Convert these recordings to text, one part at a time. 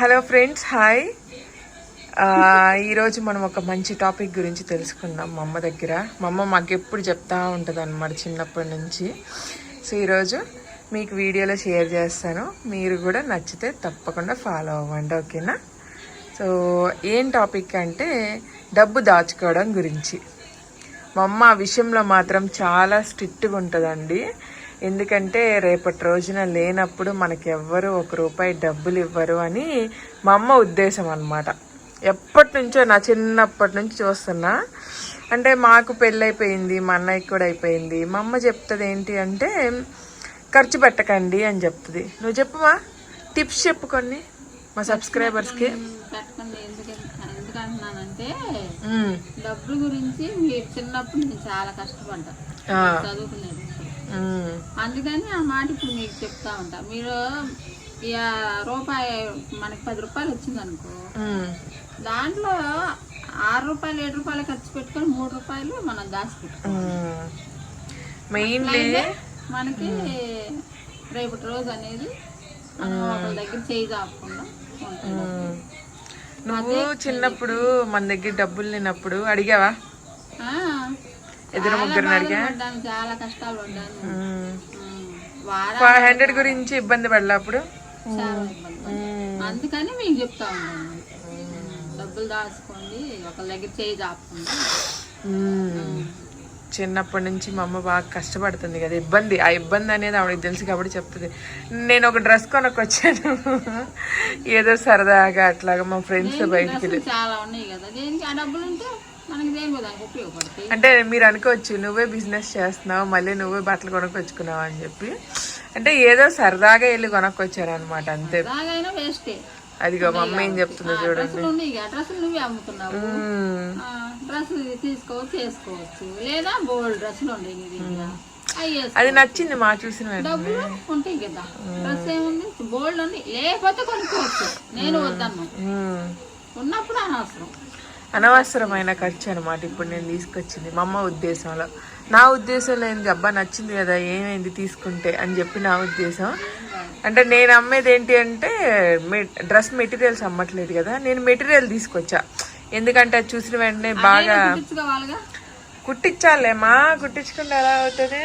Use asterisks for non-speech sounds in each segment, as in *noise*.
Hello friends hi. ఈరోజు మనం ఒక మంచి టాపిక్ గురించి తెలుసుకుందాం మా అమ్మ దగ్గర. మా అమ్మ మాకు ఎప్పుడు చెప్తా ఉంటుంది అనమాట చిన్నప్పటి నుంచి. సో ఈరోజు మీకు వీడియోలో షేర్ చేస్తాను. మీరు కూడా నచ్చితే తప్పకుండా ఫాలో అవ్వండి ఓకేనా? సో ఏం టాపిక్ అంటే డబ్బు దాచుకోవడం గురించి. మా అమ్మ ఆ విషయంలో మాత్రం చాలా స్ట్రిక్ట్గా ఉంటుందండి. ఎందుకంటే రేపటి రోజున లేనప్పుడు మనకి ఎవ్వరు ఒక రూపాయి డబ్బులు ఇవ్వరు అని మా అమ్మ ఉద్దేశం అన్నమాట. ఎప్పటి నుంచో నా చిన్నప్పటి నుంచి చూస్తున్నా. అంటే మాకు పెళ్ళైపోయింది మా అన్నయ్యకి కూడా అయిపోయింది. మా అమ్మ చెప్తుంది ఏంటి అంటే ఖర్చు పెట్టకండి అని చెప్తుంది. నువ్వు చెప్పుమా టిప్స్ చెప్పు కొన్ని మా సబ్స్క్రైబర్స్కి. పెట్టకండి ఎందుకు ఎందుకు అంటున్నానంటే ఉమ్, డబ్బుల గురించి మీరు చిన్నప్పుడు నేను చాలా కష్టపడ్డా. చదువుకునేది. అందుకని ఆ మాట ఇప్పుడు మీకు చెప్తా ఉంటా. మీరు ఇక రూపాయి మనకి పది రూపాయలు వచ్చింది అనుకో దాంట్లో ఆరు రూపాయలు ఏడు రూపాయలు ఖర్చు పెట్టుకొని మూడు రూపాయలు మనం దాచిపెట్టుకోం ఉమ్. మెయిన్లీ మనకి రేపటి రోజు అనేది మనం ఒకరి దగ్గర చేయి ఉమ్. నువ్వు చిన్నప్పుడు మన దగ్గర డబ్బులు లేనప్పుడు అడిగావా? ఇద్దరు ముగ్గురిని అడిగా? చాలా కష్టాలు ఫైవ్ హండ్రెడ్ గురించి ఇబ్బంది పడలే అప్పుడు? అందుకని మీకు చెప్తా ఉన్నాను. డబ్బులు దాచుకోండి ఒకరి దగ్గర చేయి దాపకుండా. చిన్నప్పటి నుంచి మా అమ్మ బాగా కష్టపడుతుంది కదా ఇబ్బంది. ఆ ఇబ్బంది అనేది ఆవిడకి తెలుసు కాబట్టి చెప్తుంది. నేను ఒక డ్రెస్ కొనకొచ్చాను ఏదో సరదాగా అట్లాగా మా ఫ్రెండ్స్ బయటికి చాలా ఉన్నాయి కదా. దేనికి? ఆ డబ్బులు ఉంటే అంటే మీరు అనుకోవచ్చు నువ్వే బిజినెస్ చేస్తున్నావు మళ్ళీ నువ్వే బట్టలు కొనుక్కొచ్చుకున్నావు అని చెప్పి. అంటే ఏదో సరదాగా వెళ్ళి కొనుక్కొచ్చాను అనమాట అంతే అదిగో మా అమ్మ ఏం చెప్తుందో చూడండి. డ్రెస్సులు నువ్వే అమ్ముతున్నావు. డ్రెస్సులు తీసుకోవచ్చు చేసుకోవచ్చు లేదా బోల్డ్ డ్రెస్సులు. అది నచ్చింది మా చూసిన. డబ్బులు ఉంటాయి కదా. డ్రెస్ ఏముంది? బోల్డ్ ఉంది లేకపోతే కొనుక్కోవచ్చు. నేను వద్దన్నా. ఉన్నప్పుడు అనవసరం. అనవసరమైన ఖర్చు అనమాట ఇప్పుడు నేను తీసుకొచ్చింది మా అమ్మ ఉద్దేశంలో. నా ఉద్దేశంలో ఏంది అబ్బా నచ్చింది కదా ఏమైంది తీసుకుంటే అని చెప్పి నా ఉద్దేశం. అంటే నేను అమ్మేది ఏంటి అంటే డ్రెస్ మెటీరియల్స్ అమ్మట్లేదు కదా నేను మెటీరియల్ తీసుకొచ్చా. ఎందుకంటే అది చూసిన వెంటనే బాగా కుట్టించాలేమా కుట్టించుకుంటే ఎలా అవుతుంది?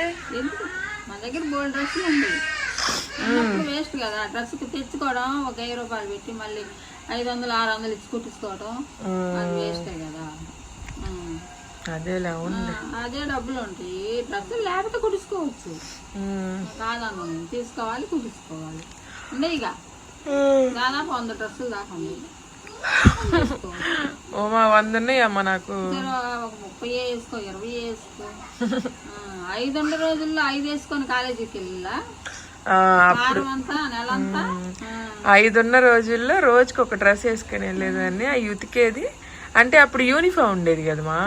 వేస్ట్ కదా డ్రెస్ తెచ్చుకోవడం ఒక వెయ్యి రూపాయలు పెట్టి మళ్ళీ ఐదు వందలు ఆరు వందలు ఇచ్చి కుట్టించుకోవడం అది వేస్టే కదా. అదేలా అదే డబ్బులు ఉంటాయి. డ్రెస్సులు లేకపోతే కుట్టించుకోవచ్చు. కాదను తీసుకోవాలి కుట్టించుకోవాలి. ఉన్నాయి ఇక. దాదాపు వంద డ్రెస్సులు దాకా. ఓమా వంద నాకు. ఒక ముప్పై వేసుకో ఇరవై వేసుకో. ఐదు ఉండే రోజుల్లో ఐదు వేసుకొని కాలేజీకి వెళ్ళా అంతా ఐదున్న రోజుల్లో రోజుకి ఒక డ్రెస్ వేసుకొని వెళ్ళేదాన్ని ఆ ఉతికేది అంటే అప్పుడు యూనిఫామ్ ఉండేది కదమ్మా.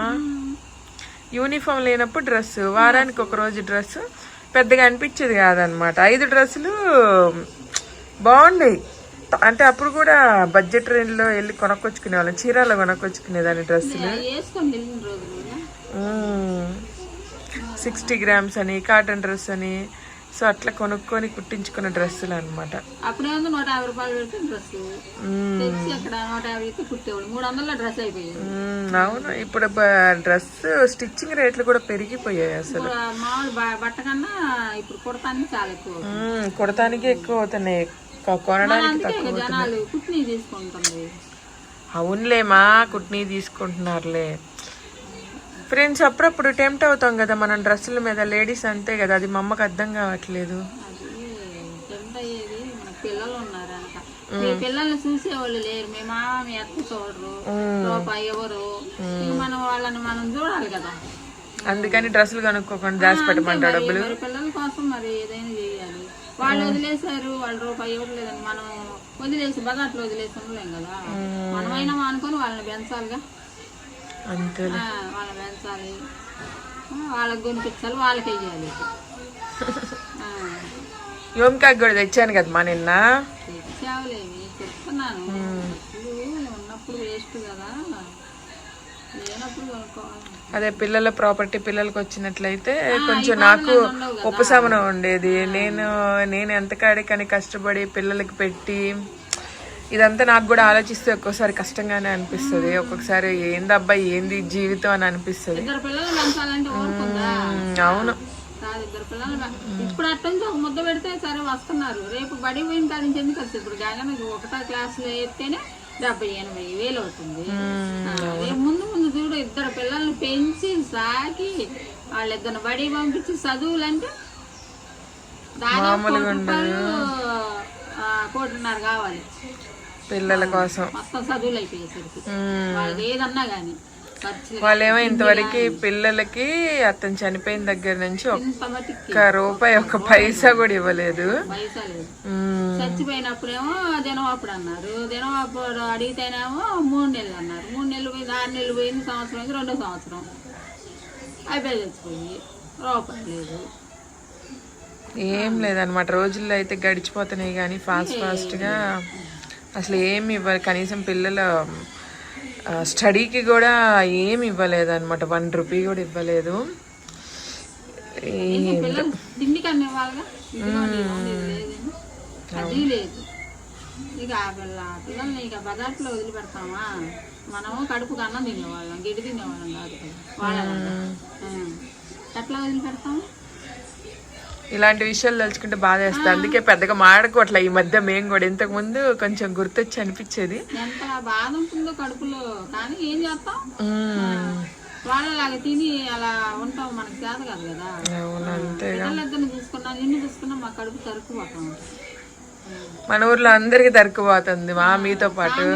యూనిఫామ్ లేనప్పుడు డ్రెస్ వారానికి ఒక రోజు డ్రెస్ పెద్దగా అనిపించేది కాదనమాట ఐదు డ్రెస్సులు బాగుండేవి అంటే అప్పుడు కూడా బడ్జెట్ రేంజ్లో వెళ్ళి కొనుక్కొచ్చుకునే వాళ్ళం చీరాలో కొనుక్కొచ్చుకునేదాన్ని డ్రెస్సులు. సిక్స్టీ గ్రామ్స్ అని కాటన్ డ్రెస్ అని సో అట్లా కొనుక్కొని కుట్టించుకున్న డ్రెస్సులు అనమాట అప్పుడేమో నూట యాభై రూపాయలు పెడితే డ్రెస్ తెచ్చి అక్కడ నూట యాభై అయితే కుట్టేవాడు మూడు వందల డ్రెస్ అయిపోయేది అవును. ఇప్పుడు డ్రెస్ స్టిచ్చింగ్ రేట్లు కూడా పెరిగిపోయాయి అసలు. మామూలు బట్ట కన్నా ఇప్పుడు కుడతానికి చాలా ఎక్కువ కుడతానికి ఎక్కువ అవుతున్నాయి. కొనడానికి ఇక జనాలు కుట్ని తీసుకుంటుంది అవునులేమా కుట్నీ తీసుకుంటున్నారులే. ఫ్రెండ్స్ అప్పుడప్పుడు టెంప్ట్ అవుతాం కదా మనం డ్రెస్సుల మీద లేడీస్ అంతే కదా అది మా అమ్మకి అర్థం కావట్లేదు. అది ఎంత అయ్యేది మన పిల్లలు ఉన్నారంట. మీ పిల్లల్ని చూసేవాళ్ళు లేరు. మీ మామ మీ అత్త చూడరు. ఎవరు? మనం వాళ్ళని మనం చూడాలి కదా. అందుకని డ్రెస్సులు కొనుక్కోకుండా దాచిపెట్టమంటాడు డబ్బులు? మరి పిల్లల కోసం మరి ఏదైనా చేయాలి. వాళ్ళు వదిలేశారు వాళ్ళు రూపాయి ఎవరు లేదని మనం వదిలేసి బజార్లో వదిలేసి ఉండలేం కదా. మనమైనా అనుకొని వాళ్ళని పెంచాలిగా. వాళ్ళని పెంచాలి వాళ్ళకి కొనిపించాలి వాళ్ళకి యోమికాకి కూడా తెచ్చాను కదమ్మా నిన్న. తెచ్చావులేమి చెప్తున్నాను. ఉన్నప్పుడు వేస్ట్ కదా. అదే పిల్లల ప్రాపర్టీ పిల్లలకి వచ్చినట్లయితే కొంచెం నాకు ఉపశమనం ఉండేది. నేను నేను ఎంత కాడికని కష్టపడి పిల్లలకి పెట్టి ఇదంతా నాకు కూడా ఆలోచిస్తే ఒక్కోసారి కష్టంగానే అనిపిస్తుంది. ఒక్కొక్కసారి ఏందబ్బా ఏంది జీవితం అని అనిపిస్తుంది. అవును. ఇప్పుడు అట్ట నుంచి ఒక ముద్ద పెడితే సరే వస్తున్నారు. రేపు బడి పోయిన కాడి నుంచి ఎందుకు వస్తుంది ఇప్పుడు గగన ఒకటో క్లాసులో ఎత్తేనే డెబ్బై ఎనభై వేలు అవుతుంది. రేపు ముందు ముందు చూడు ఇద్దరు పిల్లల్ని పెంచి సాకి వాళ్ళిద్దరిని బడి పంపించి చదువులంటే దాదాపు కోటి రూపాయలు ఆ, కోటిన్నర కావాలి. పిల్లల కోసం. చదువులు అయిపోయేసరికి. ఏదన్నా కానీ వాళ్ళేమో ఇంతవరకు పిల్లలకి అతను చనిపోయిన దగ్గర నుంచి ఒక్క రూపాయి ఒక పైసా కూడా ఇవ్వలేదు. చచ్చిపోయినప్పుడేమో దినం అప్పుడు అన్నారు. దినం అప్పుడు అడిగితేనేమో మూడు నెలలు అన్నారు. మూడు నెలలు పోయింది ఆరు నెలలు పోయింది సంవత్సరం అయింది రెండో సంవత్సరం. అయిపోయి చచ్చిపోయి. రూపాయి లేదు. ఏం లేదనమాట రోజుల్లో అయితే గడిచిపోతున్నాయి కానీ ఫాస్ట్ ఫాస్ట్గా అసలు ఏమి ఇవ్వాలి. కనీసం పిల్లల స్టడీకి కూడా ఏమి ఇవ్వలేదు అనమాట వన్ రూపీ కూడా ఇవ్వలేదు. ఇంకా కన్నా పిల్ల పిల్లల్ని ఇక బజార్లో వదిలిపెడతామా? మనము కడుపుకు అన్నం తినేవాళ్ళం గిడి తినేవాళ్ళం కాదు కదా. వాళ్ళ ఎట్లా వదిలిపెడతాము ఇలాంటి విషయాలు తలుచుకుంటే బాధ వేస్తుంది అందుకే పెద్దగా మాడకోట్ల ఈ మధ్య మేము కూడా. ఇంతకు ముందు కొంచెం గుర్తొచ్చి అనిపించేది. ఎంత బాధ ఉంటుందో కడుపులో. కానీ ఏం చేస్తాం? మ్మ్. వాళ్ళలాగా తిని అలా ఉంటాం. మనకి చేత కాదు కదా. అవును అంతే పిల్లలిద్దరిని చూసుకున్నా నిన్ను చూసుకున్నా మా కడుపు తరుక్కుపోతాం మన ఊర్లో అందరికి దొరికిపోతుంది మా మీతో పాటు.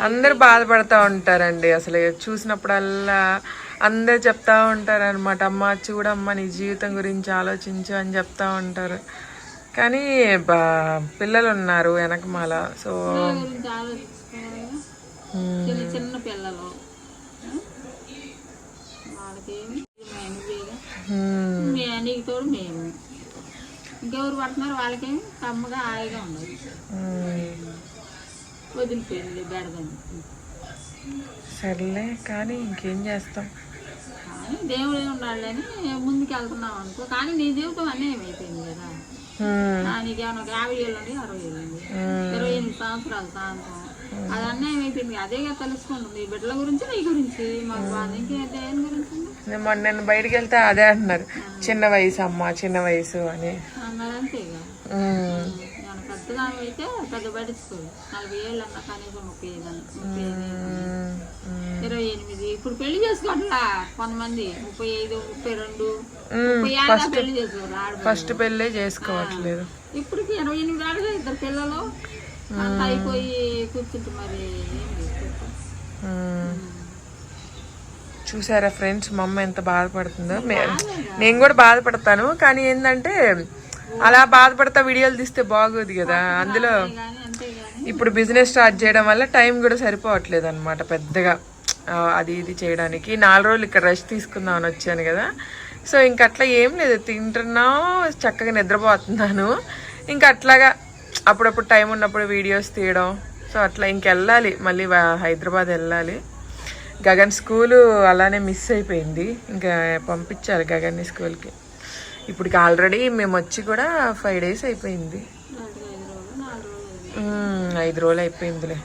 అందరు బాధపడతా ఉంటారండి. అసలు పిల్లలల్లా అందరు చెప్తా ఉంటారు అనమాట అమ్మ చూడమ్మ నీ జీవితం గురించి ఆలోచించు అని చెప్తా ఉంటారు. కానీ బా పిల్లలు ఉన్నారు వెనకమాల. సో. చిన్న పిల్లలు. ఆ? వాళ్ళకేమి నువ్వేగా హ్మ్, మే నీకు తోడు మేము. ఇంకెవరు పడుతున్నారు వాళ్ళకేమి కమ్మగా హాయిగా ఉండదు హ్మ్. వదిలిపోయింది బెడదని సర్లే కానీ ఇంకేం చేస్తాం? కానీ దేవుడే ఉండాలని ముందుకు వెళ్తున్నాం అనుకో. కానీ నీ జీవితం అన్యాయం అయిపోయింది కదా. నీకేమన్నా ఒక యాభై ఏళ్ళు ఉంది అరవై ఏళ్ళు ఉంది ఇరవై ఎనిమిది సంవత్సరాలు సాయంత్రం. అది అన్యాయం అయిపోయింది అదేగా తెలుసుకుంటుంది నీ బిడ్డల గురించి నీ గురించి. మాకు బాధ. ఇంకే దేని గురించి మొన్న నేను బయటికి వెళ్తే అదే అంటున్నారు. చిన్న వయసు అమ్మ చిన్న వయసు అని. అన్నది అంతేగా. అయితే పెద్ద పట్టించుకోదు. నలభై ఏళ్ళు అన్నా కనీసం ముప్పై ఐదు ముప్పై. ఇరవై ఎనిమిది. ఇప్పుడు పెళ్ళి చేసుకోవట్లా కొంతమంది. ముప్పై ఐదు ముప్పై రెండు. ముప్పై పెళ్ళి చేసుకోవాలి. ఫస్ట్ పెళ్ళే చేసుకోవట్లేదు. ఇప్పటికి ఇరవై ఎనిమిది ఏళ్ళగా ఇద్దరు పిల్లలు. అంత అయిపోయి కూర్చుంటే మరి. చూసారా ఫ్రెండ్స్ మా అమ్మ ఎంత బాధపడుతుందో. నేను కూడా బాధపడతాను. కానీ ఏంటంటే అలా బాధపడతా వీడియోలు తీస్తే బాగోదు కదా. అందులో ఇప్పుడు బిజినెస్ స్టార్ట్ చేయడం వల్ల టైం కూడా సరిపోవట్లేదు అనమాట పెద్దగా. అది ఇది చేయడానికి. నాలుగు రోజులు ఇక్కడ రెస్ట్ తీసుకుందాం అని వచ్చాను కదా. సో ఇంక అట్లా ఏం లేదు. తింటున్నా చక్కగా నిద్రపోతున్నాను. ఇంకా అట్లాగా అప్పుడప్పుడు టైం ఉన్నప్పుడు వీడియోస్ తీయడం. సో అట్లా ఇంకెళ్ళాలి మళ్ళీ హైదరాబాద్ వెళ్ళాలి. గగన్ స్కూలు అలానే మిస్ అయిపోయింది. ఇంకా పంపించాలి గగన్ని స్కూల్కి ఇప్పటికి ఆల్రెడీ మేము వచ్చి కూడా ఫైవ్ డేస్ అయిపోయింది. ఐదు రోజులు అయిపోయిందిలే.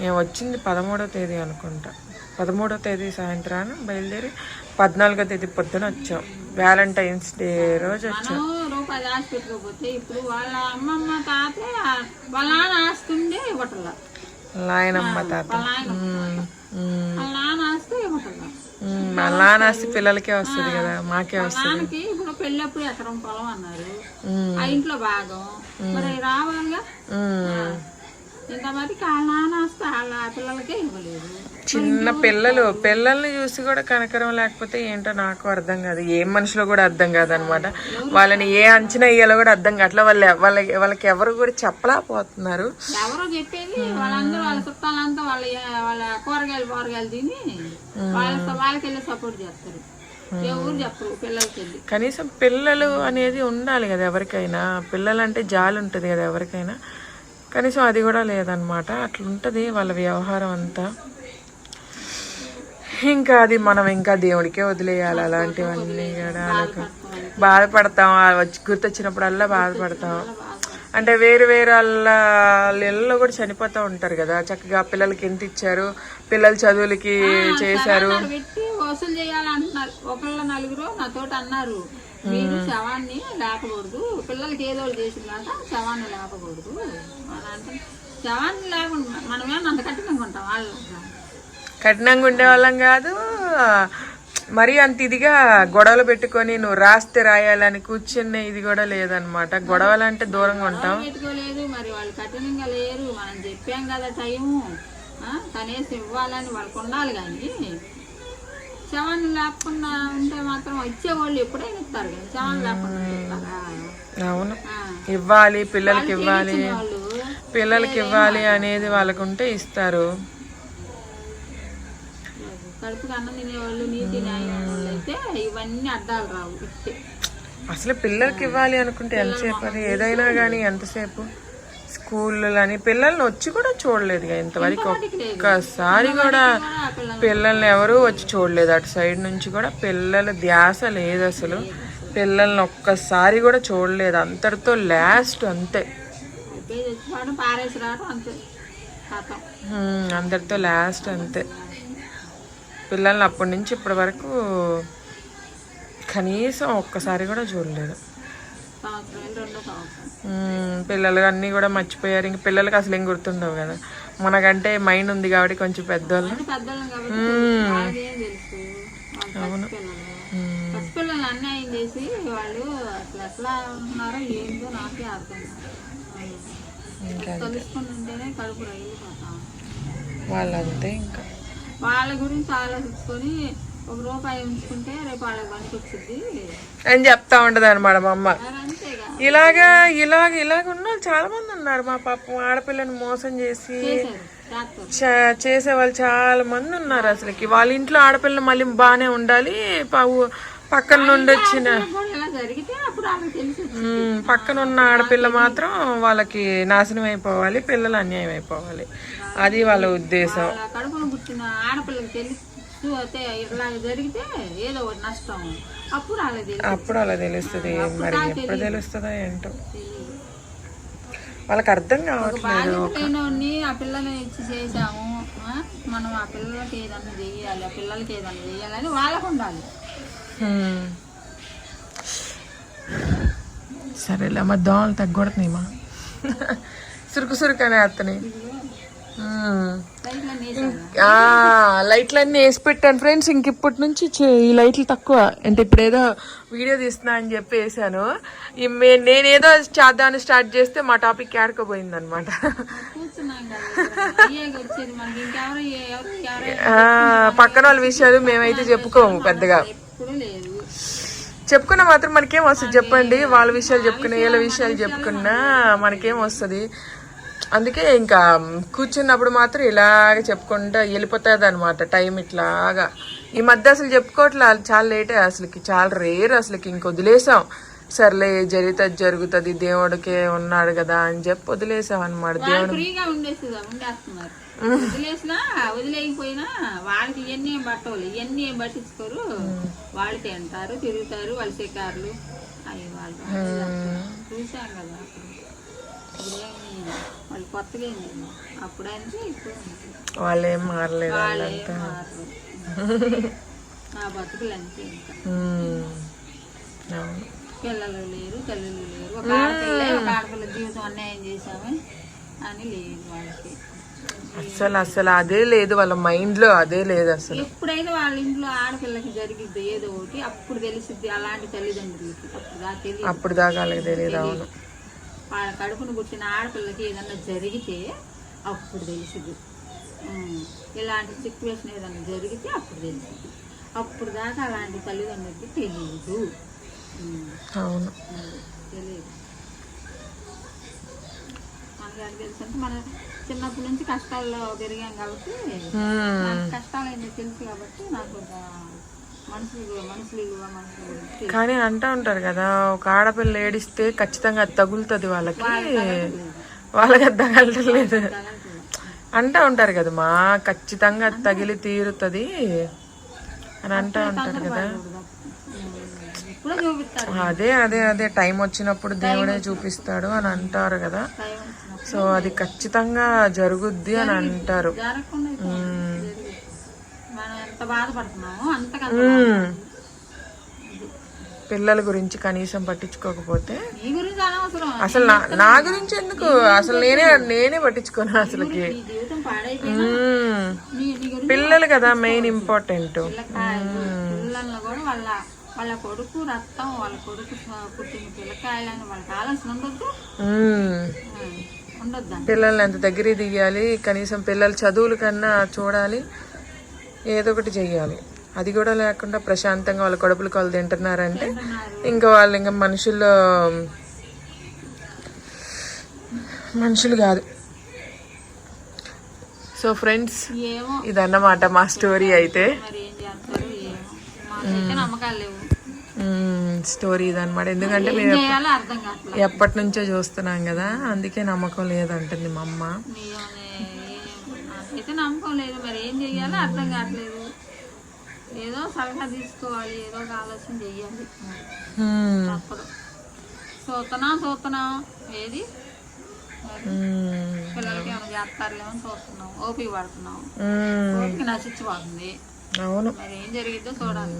మేము వచ్చింది పదమూడో తేదీ అనుకుంటా. పదమూడో తేదీ సాయంత్రాన్ని బయలుదేరి పద్నాలుగో తేదీ పొద్దున వచ్చాం. వ్యాలంటైన్స్ డే రోజు వచ్చాం. అమ్మమ్మ తాతే వాళ్ళ ఆస్తి పిల్లలకే వస్తుంది కదా మాకే వస్తుంది. పెళ్ళప్పుడు ఎకరం పొలం అన్నారు. ఆ ఇంట్లో భాగం. మరి రావాలిగా? వాళ్ళ నాన్న వస్తే వాళ్ళ పిల్లలకే ఇవ్వలేదు. చిన్న పిల్లలు పిల్లల్ని చూసి కూడా కనకరం లేకపోతే ఏంటో నాకు అర్థం కాదు. ఏం మనుషులో కూడా అర్థం కాదు అనమాట వాళ్ళని ఏ అంచనా వేయాలో కూడా అర్థం కావట్లే వాళ్ళు వాళ్ళ వాళ్ళకి ఎవరు కూడా చెప్పలేకపోతున్నారు. ఎవరో చెప్పేది వాళ్ళందరూ వాళ్ళ చుట్టాలంతా వాళ్ళ వాళ్ళ కూరగాయలు కూరగాయలు తిని వాళ్ళ వాళ్ళకి వెళ్ళి సపోర్ట్ చేస్తారు. కనీసం పిల్లలు అనేది ఉండాలి కదా ఎవరికైనా. పిల్లలంటే జాలి ఉంటుంది కదా ఎవరికైనా. కనీసం అది కూడా లేదనమాట అట్లుంటది వాళ్ళ వ్యవహారం అంతా. ఇంకా అది మనం ఇంకా దేవుడికే వదిలేయాలి అలాంటివన్నీ కూడా. బాధపడతాం. వచ్చి గుర్తొచ్చినప్పుడల్లా బాధపడతాం. అంటే వేరు వేరే వాళ్ళ ఇళ్ళలో కూడా చనిపోతూ ఉంటారు కదా. చక్కగా పిల్లలకి ఎంత ఇచ్చారు? పిల్లల చదువులకి చేశారు. వసూలు చేయాలంటున్నారు. ఒకళ్ళ నలుగురు నాతోటి అన్నారు. మీరు శవాన్ని లేపకూడదు. పిల్లలకి ఏదో చేసిందాక శవాన్ని లేపకూడదు అని అంటే శవాన్ని లేకుండా మనమేమో అంత కఠినంగా ఉంటాం వాళ్ళు కఠినంగా ఉండేవాళ్ళం కాదు. మరీ అంత ఇదిగా గొడవలు పెట్టుకొని నువ్వు రాస్తే రాయాలని కూర్చునే ఇది కూడా లేదనమాట గొడవలు అంటే దూరంగా ఉంటాం పెట్టుకోలేదు మరి వాళ్ళు కఠినంగా లేరు. మనం చెప్పాం కదా టైము. ఆ, కనీసం ఇవ్వాలని వాళ్ళకు ఉండాలి కానీ శవాన్ని లేకుండా ఉంటే మాత్రం ఎప్పుడైనా ఇస్తారు కదా లేకుండా? అవును. ఇవ్వాలి పిల్లలకి ఇవ్వాలి పిల్లలకి ఇవ్వాలి అనేది వాళ్ళకు ఉంటే ఇస్తారు. కడుపుకి అన్నం తినేవాళ్ళు అయితే ఇవన్నీ అడ్డాలు రావు అసలు పిల్లలకి ఇవ్వాలి అనుకుంటే ఎంతసేపు అది? ఏదైనా కానీ ఎంతసేపు? స్కూళ్ళు అని పిల్లల్ని వచ్చి కూడా చూడలేదు ఇంతవరకు ఒక్కసారి కూడా పిల్లల్ని ఎవరు వచ్చి చూడలేదు. అటు సైడ్ నుంచి కూడా పిల్లల ధ్యాస లేదు అసలు. పిల్లల్ని ఒక్కసారి కూడా చూడలేదు. అంతటితో లాస్ట్ అంతే. అందరితో లాస్ట్ అంతే. పిల్లల్ని అప్పటి నుంచి ఇప్పటి వరకు కనీసం ఒక్కసారి కూడా చూడలేదు. పిల్లలు అన్నీ కూడా మర్చిపోయారు. ఇంక పిల్లలకి అసలు ఏం గుర్తుండవు కదా. మనకంటే మైండ్ ఉంది కాబట్టి కొంచెం పెద్దోళ్ళం. అన్యాయం చేసి వాళ్ళు అసలు ఎట్లా నాకే అర్థం కడుపు రైలిపోతాం వాళ్ళంతే ఇంకా. వాళ్ళ గురించి ఆలోచించుకొని ఒక రూపాయి ఉంచుకుంటే రేపు వాళ్ళకి పనికి వచ్చింది అని చెప్తా ఉంటది అనమాట మా అమ్మ. ఇలాగా ఇలాగ ఇలాగ ఉన్న వాళ్ళు చాలా మంది ఉన్నారు. మా పాపం ఆడపిల్లని మోసం చేసి చేసే వాళ్ళు చాలా మంది ఉన్నారు అసలుకి. వాళ్ళ ఇంట్లో ఆడపిల్ల మళ్ళీ బాగానే ఉండాలి. పక్కన నుండి వచ్చిన. పక్కన ఉన్న ఆడపిల్ల మాత్రం వాళ్ళకి నాశనం అయిపోవాలి పిల్లలు అన్యాయం అయిపోవాలి అది వాళ్ళ ఉద్దేశం వాళ్ళ కడుపున పుట్టిన ఆడపిల్లకి తెలుసు అయితే ఇలా జరిగితే ఏదో ఒకటి నష్టం అప్పుడు అలా తెలుస్తుంది మరి ఎప్పుడు తెలుస్తుందో ఏంటో. వాళ్ళకి అర్థం కావట్లేదు ఆ పిల్లని ఇచ్చి చేసాము? మనం ఆ పిల్లలకి ఏదన్నా చెయ్యాలి ఆ పిల్లలకి ఏదన్నా చెయ్యాలని వాళ్ళకు ఉండాలి. సరేలే మా దోమలు తగ్గొడుతున్నాయి మా సురుకు సురుకు అనే అత్తని. రైతులన్నీ వేసారు ఆ లైట్లన్నీ వేసి పెట్టాను ఫ్రెండ్స్. ఇంక ఇప్పటి నుంచి ఈ లైట్లు తక్కువ. అంటే ఇప్పుడు ఏదో వీడియో తీస్తున్నా అని చెప్పి వేసాను. నేనేదో చేద్దామని స్టార్ట్ చేస్తే మా టాపిక్ ఆడుకోపోయింది అనమాట పక్కన వాళ్ళ విషయాలు మేమైతే చెప్పుకోము పెద్దగా. ఎప్పుడు లేదు. చెప్పుకున్నా మాత్రం మనకేం వస్తుంది చెప్పండి వాళ్ళ విషయాలు చెప్పుకున్నా వీళ్ళ విషయాలు చెప్పుకున్నా మనకేం వస్తుంది. అందుకే ఇంకా కూర్చున్నప్పుడు మాత్రం ఇలాగ చెప్పుకుంటా వెళ్ళిపోతుంది అనమాట టైం ఇట్లాగా. ఈ మధ్య అసలు చెప్పుకోవట్లే చాలా లేటే అసలుకి చాలా రేర్ అసలుకి ఇంక వదిలేసాం. సర్లే జరుగుతుంది జరుగుతుంది దేవుడికే ఉన్నాడు కదా అని చెప్పి వదిలేసాం అనమాట వాళ్ళు ఫ్రీగా ఉండేస్తున్నారు. వదిలేసినా వదిలేకపోయినా వాళ్ళకి ఇవన్నీ ఏం పట్టవాలి ఇవన్నీ ఏం పట్టించుకోరు. వాళ్ళు తింటారు తిరుగుతారు వాళ్ళ అవి వాళ్ళు చూసాం కదా వాళ్ళు కొత్తగా ఏం ఇప్పుడు ఏం మారలేదు వాళ్ళు ఏం మారరు. *laughs* ఆ బతుకులు అంతే ఇంకా. అవును. పిల్లలు లేరు తల్లులు లేరు. ఒక ఆడపిల్ల ఒక ఆడపిల్ల జీవితం అన్యాయం చేసాము అని లేదు వాళ్ళకి. అస్సలు అస్సలు అదే లేదు వాళ్ళ మైండ్లో అదే లేదు అసలు ఎప్పుడైతే వాళ్ళ ఇంట్లో ఆడపిల్లకి జరిగిద్ది ఏదో ఒకటి అప్పుడు తెలిసిద్ది అలాంటి తల్లిదండ్రులకి. అప్పుడు దాకా తెలియదు. అప్పుడు దాకా వాళ్ళకి తెలియదు అవును. వాళ్ళ కడుపును పుట్టిన ఆడపిల్లకి ఏదన్నా జరిగితే అప్పుడు తెలిసిద్ది. ఉమ్, ఇలాంటి సిచ్యువేషన్ ఏదన్నా జరిగితే అప్పుడు తెలిసిద్ది. అప్పుడు దాకా అలాంటి తల్లిదండ్రులకి తెలియదు. అవును. మన చిన్నప్పటి నుంచి కష్టాల్లో పెరిగాం కాబట్టి కష్టాలు ఏంటో తెలుసు కాబట్టి నాకు. కానీ అంటూ ఉంటారు కదా ఒక ఆడపిల్ల ఏడిస్తే ఖచ్చితంగా అది తగులుతుంది వాళ్ళకి. వాళ్ళకి అది తగలటం లేదు అంటూ ఉంటారు కదా మా ఖచ్చితంగా అది తగిలి తీరుతుంది అని అంటూ ఉంటారు కదా. అదే అదే అదే. టైం వచ్చినప్పుడు దేవుడే చూపిస్తాడు అని అంటారు కదా. సో అది ఖచ్చితంగా జరుగుద్ది అని అంటారు. పిల్లల గురించి కనీసం పట్టించుకోకపోతే అసలు నా నా గురించి ఎందుకు? అసలు నేనే నేనే పట్టించుకోను అసలుకి. పిల్లలు కదా మెయిన్ ఇంపార్టెంట్ వాళ్ళ వాళ్ళ కొడుకు రక్తం వాళ్ళ కొడుకు పుట్టిన పిల్లకాయలని వాళ్ళకి ఆలోచన ఉండొద్దు. ఉండొద్దా పిల్లల్ని ఎంత దగ్గర దిగాలి కనీసం పిల్లల చదువుల కన్నా చూడాలి ఏదో ఒకటి చెయ్యాలి. అది కూడా లేకుండా ప్రశాంతంగా వాళ్ళ కడుపులు కొలు తింటున్నారంటే ఇంకా వాళ్ళు ఇంకా మనుషుల్లో మనుషులు కాదు. సో ఫ్రెండ్స్ ఇదన్నమాట మా స్టోరీ అయితే. నమ్మకాలు లేవు. స్టోరీ ఇదన్నమాట. ఎందుకంటే మేము కావట్లేదు ఎప్పటి నుంచో చూస్తున్నాం కదా అందుకే నమ్మకం లేదంటుంది మా అమ్మ. నమ్మకం లేదు మరి ఏం చెయ్యాలో అర్థం కావట్లేదు ఏదో సలహా తీసుకోవాలి ఏదో ఒక ఆలోచన చెయ్యాలి. చూస్తున్నా చూస్తున్నా. ఏది? మరి. పిల్లలకి ఏమైనా చేస్తారులేమో అని చూస్తున్నాం. ఓపిక పడుతున్నాం. హ్మ్. ఓపిక నశించిపోతుంది అవును. మరి ఏం జరిగిద్దో చూడాలి.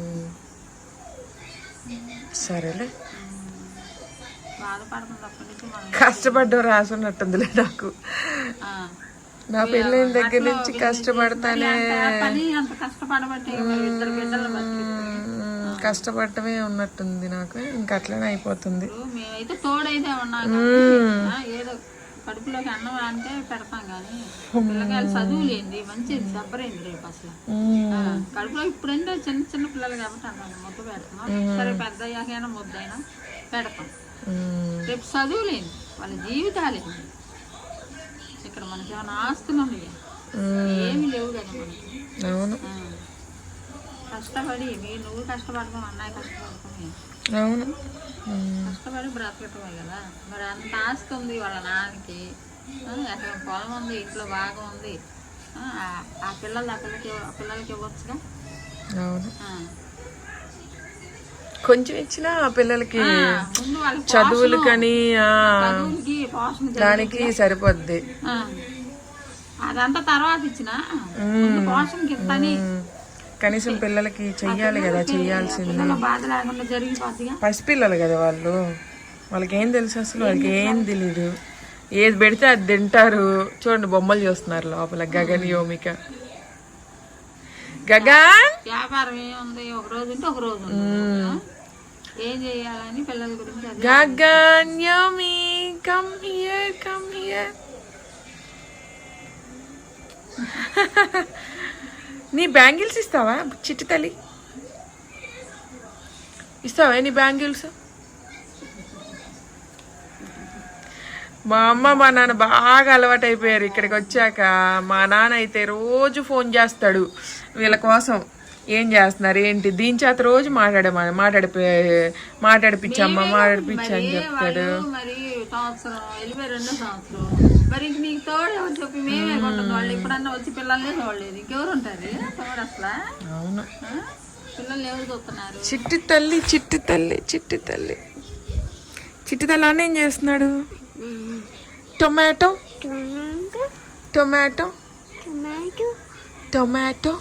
సరేలే. కష్టపడ్డం రాసున్నట్టుందిలే నాకు. నా పెళ్ళైన దగ్గర నుంచి కష్టపడతానే. కష్టపడటమే ఉన్నట్టుంది నాకు. ఇంక అట్లనే అయిపోతుంది. తోడైతే ఉన్నాం ఏదో కడుపులోకి అన్నం అంటే పెడతాం కానీ పిల్లకాయలు చదువు లేనిది మంచిది దెబ్బరైంది రేపు అసలు. కడుపులో ఇప్పుడంటే చిన్న చిన్న పిల్లలు కాబట్టి అన్నాను ముద్ద పెడతాం. సరే పెద్ద అయ్యాకైనా ముద్ద అయినా పెడతాం. రేపు చదువు లేదు వాళ్ళ జీవితాలు. ఇక్కడ మనకి ఏమైనా ఆస్తులు ఉన్నాయి. ఏమి లేవు కదా మనకి. కష్టపడి మీరు నువ్వు కష్టపడతాం అన్నయ్య కష్టపడతాం అవును. కష్టపడి బ్రతకటమే కదా. మరి అంత ఆస్తి ఉంది వాళ్ళ నాన్నకి. ఎకరం పొలం ఉంది ఇంట్లో బాగా ఉంది. ఆ, పిల్లలు ఆ పిల్లలకి ఇవ్వచ్చుగా? అవును. కొంచెం ఇచ్చినా ఆ పిల్లలకి చదువులు కానీ దానికి సరిపోద్ది. అదంతా తర్వాత ఇచ్చిన. పోషణకి ఇస్తాని మ్మ్. కనీసం పిల్లలకి చెయ్యాలి కదా చెయ్యాల్సింది. పసిపిల్లలు కదా వాళ్ళు. వాళ్ళకి ఏం తెలుసు అసలు? వాళ్ళకి ఏం తెలీదు. ఏది పెడితే అది తింటారు. చూడండి బొమ్మలు చూస్తున్నారు లోపల గగన్ యోమిక. గగన్! వ్యాపారం ఏముంది ఒక రోజు ఉంటే ఒక రోజు ఉండదు. ఆ? ఏం చేయాలని పిల్లల గురించి అది గగన్ యోమి కమ్ హియర్ కమ్ హియర్ నీ బ్యాంగిల్స్ ఇస్తావా? చిట్టి తల్లి. ఇస్తావా నీ బ్యాంగిల్స్? మా అమ్మ మా నాన్న బాగా అలవాటు అయిపోయారు ఇక్కడికి వచ్చాక. మా నాన్న అయితే రోజు ఫోన్ చేస్తాడు వీళ్ళ కోసం. ఏం చేస్తున్నారు? ఏంటి? దీని చేత రోజు మాట్లాడే మాట్లాడిపో మాట్లాడిపించమ్మా మాట్లాడిపించు అని మరి చెప్తాడు. మరి ఇంక నీకు తోడు ఎవరు చెప్పి మేమే కొంటుంది వాళ్ళు ఎప్పుడన్నా వచ్చి పిల్లల్ని చూడలేదు ఇంకెవరు ఉంటారు తోడు అసలు? అవును. ఎవరు చూస్తున్నారు? చిట్టి తల్లి చిట్టి తల్లి చిట్టి తల్లి. చిట్టి తల్లి అన్న ఏం చేస్తున్నాడు? టొమాటో. టొమాటో. టొమాటో.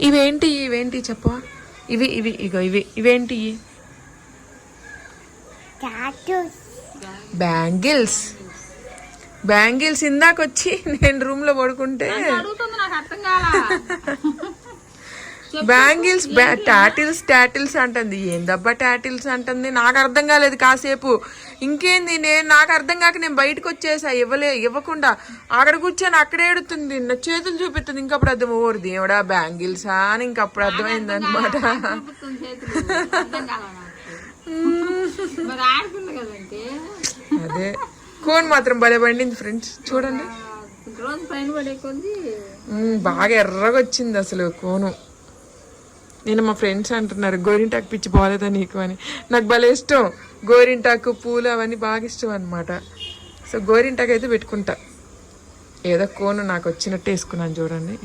ఇవేంటి? ఇవేంటి చెప్పవా ఇవి ఇవి ఇగో ఇవి. ఇవేంటి? బ్యాంగిల్స్. బ్యాంగిల్స్ ఇందాక వచ్చి *laughs* నేను రూమ్లో పడుకుంటే బ్యాంగిల్స్ టాటిల్స్ టాటిల్స్ అంటుంది. ఏందబ్బా టాటిల్స్ అంటుంది? నాకు అర్థం కాలేదు కాసేపు. ఇంకేంది? నేను నాకు అర్థం కాక నేను బయటకు వచ్చేసా. ఇవ్వలే ఇవ్వకుండా అక్కడ కూర్చొని అక్కడే ఎడుతుంది నా చేతులు చూపిస్తుంది. ఇంకప్పుడు అర్థం ఓరు దేవుడా బ్యాంగిల్సా అని ఇంకప్పుడు అర్థమైంది అనమాట అదే. కోన్ మాత్రం భలే పండింది ఫ్రెండ్స్ చూడండి. బాగా ఎర్రగా వచ్చింది అసలు కోను. నేను మా ఫ్రెండ్స్ అంటున్నారు గోరింటాకు పిచ్చి బాగాలేదా నీకు అని. నాకు భలే ఇష్టం. గోరింటాకు పూలు అవన్నీ బాగా ఇష్టం అనమాట సో గోరింటాకు అయితే పెట్టుకుంటా. ఏదో కోను నాకు వచ్చినట్టు వేసుకున్నాను చూడండి.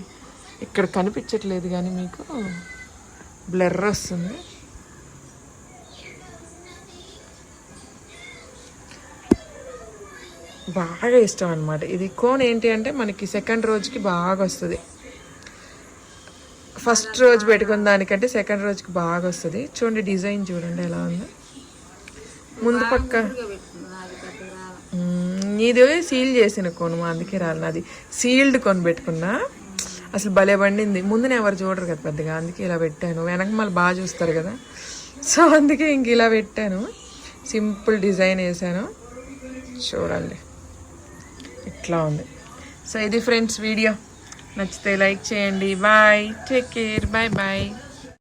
ఇక్కడ కనిపించట్లేదు కానీ మీకు బ్లర్ వస్తుంది. బాగా ఇష్టం అనమాట ఇది కోన్ ఏంటి అంటే మనకి సెకండ్ రోజుకి బాగా వస్తుంది. ఫస్ట్ రోజు పెట్టుకున్న దానికంటే సెకండ్ రోజుకి బాగా వస్తుంది. చూడండి డిజైన్ చూడండి ఎలా ఉందో. ముందు పక్క ఇది సీల్ చేసిన కొను అందుకే రాలి నాది. సీల్డ్ కొని పెట్టుకున్నా. అసలు భలే పండింది. ముందున ఎవరు చూడరు కదా పెద్దగా. అందుకే ఇలా పెట్టాను. వెనక మళ్ళీ బాగా చూస్తారు కదా. సో అందుకే ఇంక ఇలా పెట్టాను. సింపుల్ డిజైన్ వేసాను. చూడండి. ఇట్లా ఉంది. సో ఇది ఫ్రెండ్స్ వీడియో. నచ్చితే లైక్ చేయండి. Bye. Take care. Bye bye.